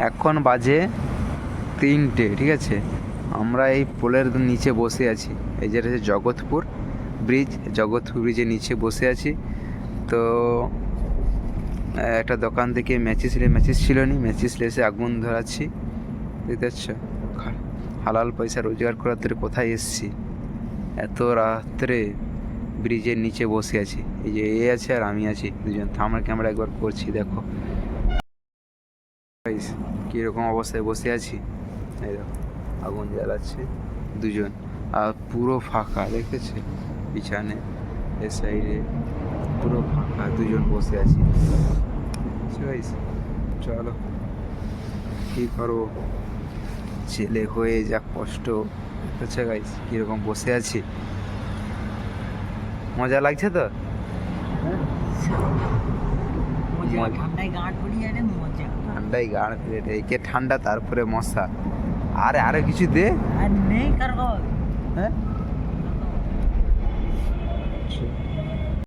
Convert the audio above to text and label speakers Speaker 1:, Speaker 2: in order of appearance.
Speaker 1: এখন বাজে তিনটে, ঠিক আছে? আমরা এই পোলের নিচে বসে আছি। এই যেটা হচ্ছে জগৎপুর ব্রিজ, জগৎপুর ব্রিজের নিচে বসে আছি। তো, একটা দোকান থেকে ম্যাচিস ম্যাচিস ছিল নি, ম্যাচিস এসে আগুন ধরাচ্ছি। বুঝতে পারছ হালাল পয়সা রোজগার করার তোর কোথায় এসছি? এত রাত্রে ব্রিজের নিচে বসে আছি। এই যে এ আছে আর আমি আছি দুজন। থামার ক্যামেরা একবার করছি, দেখো। গাইস কীরকম অবস্থায় বসে আছি? এই দেখো আগুন জ্বালাচ্ছে দুজন আর পুরো ফাঁকা দেখেছে? পিছনে এ সাইডে পুরো ফাঁকা দুজন বসে আছি। আচ্ছা গাইস চলো কী করব? ছেলে হয়ে যা কষ্ট। আচ্ছা গাইস কীরকম বসে আছি? মজা লাগছে তো?
Speaker 2: মজা।
Speaker 1: মজা। গান একে ঠান্ডা তারপরে মশা। আরে আরে কিছু দে।
Speaker 2: আর নেই কারণ
Speaker 1: হ্যাঁ?